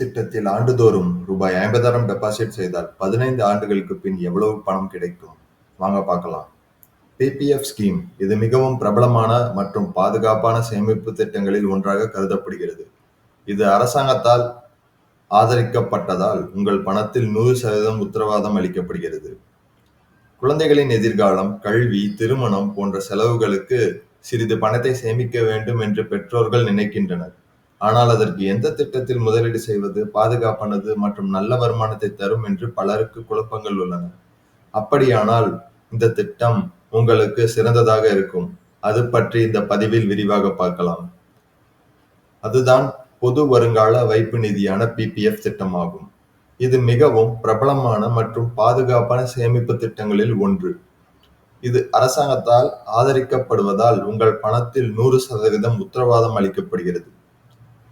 திட்டத்தில் ஆண்டுதோறும் ரூபாய் ஐம்பதாயிரம் டெபாசிட் செய்தால் பதினைந்து ஆண்டுகளுக்கு பின் எவ்வளவு பணம் கிடைக்கும்? வாங்க பார்க்கலாம். பிபிஎஃப் ஸ்கீம் இது மிகவும் பிரபலமான மற்றும் பாதுகாப்பான சேமிப்பு திட்டங்களில் ஒன்றாக கருதப்படுகிறது. இது அரசாங்கத்தால் ஆதரிக்கப்பட்டதால் உங்கள் பணத்தில் நூறு சதவீதம் உத்தரவாதம் அளிக்கப்படுகிறது. குழந்தைகளின் எதிர்காலம் கல்வி திருமணம் போன்ற செலவுகளுக்கு சிறிது பணத்தை சேமிக்க வேண்டும் என்று பெற்றோர்கள் நினைக்கின்றனர். ஆனால் அதற்கு எந்த திட்டத்தில் முதலீடு செய்வது பாதுகாப்பானது மற்றும் நல்ல வருமானத்தை தரும் என்று பலருக்கு குழப்பங்கள் உள்ளன. அப்படியானால் இந்த திட்டம் உங்களுக்கு சிறந்ததாக இருக்கும். அது பற்றி இந்த பதிவில் விரிவாக பார்க்கலாம். அதுதான் பொது வருங்கால வைப்பு நிதியான பிபிஎஃப் திட்டமாகும். இது மிகவும் பிரபலமான மற்றும் பாதுகாப்பான சேமிப்பு திட்டங்களில் ஒன்று. இது அரசாங்கத்தால் ஆதரிக்கப்படுவதால் உங்கள் பணத்தில் நூறு சதவீதம் உத்தரவாதம் அளிக்கப்படுகிறது.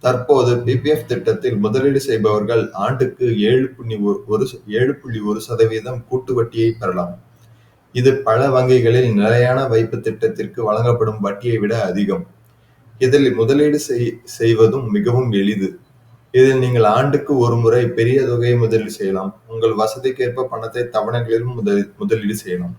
தற்போது பிபிஎஃப் திட்டத்தில் முதலீடு செய்பவர்கள் ஆண்டுக்கு ஏழு புள்ளி ஒரு ஏழு புள்ளி ஒரு சதவீதம் கூட்டு வட்டியை பெறலாம். இது பல வங்கிகளில் நிலையான வைப்பு திட்டத்திற்கு வழங்கப்படும் வட்டியை விட அதிகம். இதில் முதலீடு செய்வதும் மிகவும் எளிது. இதில் நீங்கள் ஆண்டுக்கு ஒரு முறை பெரிய தொகையை முதலீடு செய்யலாம். உங்கள் வசதிக்கேற்ப பணத்தை தவணைகளிலும் முதலீடு செய்யலாம்.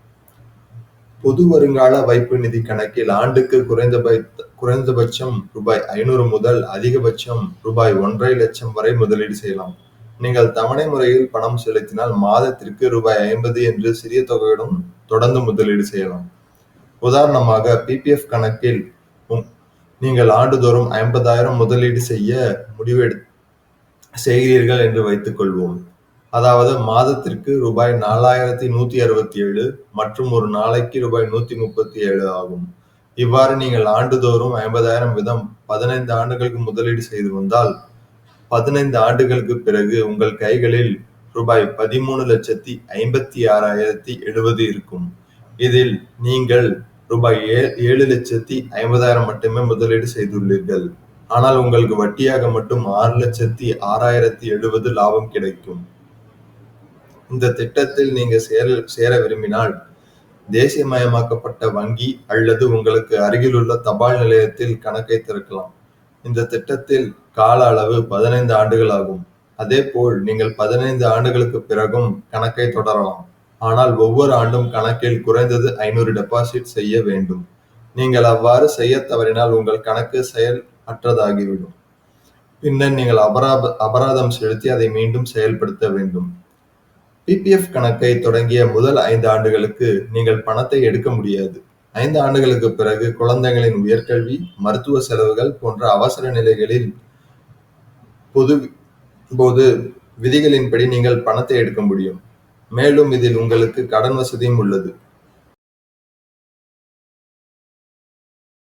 பொது வருங்கால வைப்பு நிதி கணக்கில் ஆண்டுக்கு குறைந்தபட்ச குறைந்தபட்சம் ரூபாய் ஐநூறு முதல் அதிகபட்சம் ரூபாய் ஒன்றரை லட்சம் வரை முதலீடு செய்யலாம். நீங்கள் தவணை முறையில் பணம் செலுத்தினால் மாதத்திற்கு ரூபாய் ஐம்பது என்று சிறிய தொகையுடன் தொடர்ந்து முதலீடு செய்யலாம். உதாரணமாக பிபிஎஃப் கணக்கில் நீங்கள் ஆண்டுதோறும் ஐம்பதாயிரம் முதலீடு செய்ய முடிவெடு செய்கிறீர்கள் என்று வைத்துக் கொள்வோம் அதாவது மாதத்திற்கு ரூபாய் நாலாயிரத்தி நூத்தி அறுபத்தி ஏழு மற்றும் ஒரு நாளைக்கு ரூபாய் நூத்தி முப்பத்தி ஏழு ஆகும். இவ்வாறு நீங்கள் ஆண்டுதோறும் ஐம்பதாயிரம் வீதம் பதினைந்து ஆண்டுகளுக்கு முதலீடு செய்து வந்தால் பதினைந்து ஆண்டுகளுக்கு பிறகு உங்கள் கைகளில் ரூபாய் பதிமூணு லட்சத்தி ஐம்பத்தி ஆறாயிரத்தி எழுபது இருக்கும். இதில் நீங்கள் ரூபாய் ஏழு லட்சத்தி ஐம்பதாயிரம் மட்டுமே முதலீடு செய்துள்ளீர்கள். ஆனால் உங்களுக்கு வட்டியாக மட்டும் ஆறு லட்சத்தி ஆறாயிரத்தி எழுபது லாபம் கிடைக்கும். இந்த திட்டத்தில் நீங்க சேர சேர விரும்பினால் தேசியமயமாக்கப்பட்ட வங்கி அல்லது உங்களுக்கு அருகிலுள்ள தபால் நிலையத்தில் கணக்கை திறக்கலாம். இந்த திட்டத்தில் கால அளவு பதினைந்து ஆண்டுகள் ஆகும். அதே போல் நீங்கள் பதினைந்து ஆண்டுகளுக்கு பிறகும் கணக்கை தொடரலாம். ஆனால் ஒவ்வொரு ஆண்டும் கணக்கில் குறைந்தது ஐநூறு டெபாசிட் செய்ய வேண்டும். நீங்கள் அவ்வாறு செய்ய தவறினால் உங்கள் கணக்கு செயல் அற்றதாகிவிடும். பின்னர் நீங்கள் அபராப அபராதம் செலுத்தி அதை மீண்டும் செயல்படுத்த வேண்டும். பிபிஎஃப் கணக்கை தொடங்கிய முதல் ஐந்து ஆண்டுகளுக்கு நீங்கள் பணத்தை எடுக்க முடியாது. ஐந்து ஆண்டுகளுக்கு பிறகு குழந்தைகளின் உயர்கல்வி மருத்துவ செலவுகள் போன்ற அவசர நிலைகளில் பொது போது விதிகளின்படி நீங்கள் பணத்தை எடுக்க முடியும். மேலும் இதில் உங்களுக்கு கடன் வசதியும் உள்ளது.